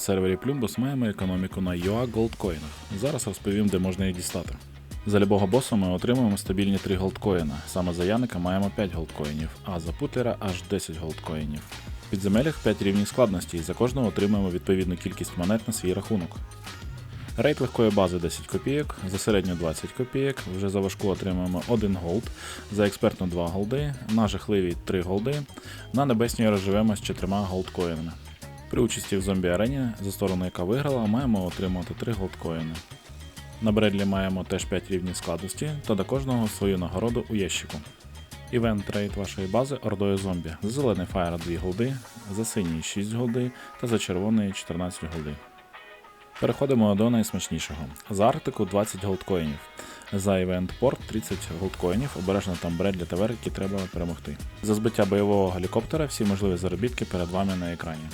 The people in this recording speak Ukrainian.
сервері Plumbus маємо економіку на UA голдкоїнах. Зараз розповім, де можна їх дістати. За любого боса ми отримуємо стабільні 3 голдкоїна. Саме за Яника маємо 5 голдкоїнів, а за Путлера аж 10 голдкоїнів. В підземеллях 5 рівнів складності, і за кожного отримуємо відповідну кількість монет на свій рахунок. Рейд легкої бази 10 копійок, за середню 20 копійок, вже за важку отримуємо 1 голд, за експертну 2 голди, на жахливі 3 голди, на небесній розживемо з 4 голдкоїнами. При участі в зомбі арені, за сторону яка виграла, маємо отримати 3 голдкоїни. На Бредлі маємо теж 5 рівнів складності, та до кожного свою нагороду у ящику. Івент рейд вашої бази ордою зомбі. За зелений фаєр 2 голди, за синій 6 голди та за червоний 14 голди. Переходимо до найсмачнішого. За Арктику 20 голдкоїнів. За івент порт 30 голдкоїнів, обережно там Бредлі та які треба перемогти. За збиття бойового гелікоптера всі можливі заробітки перед вами на екрані.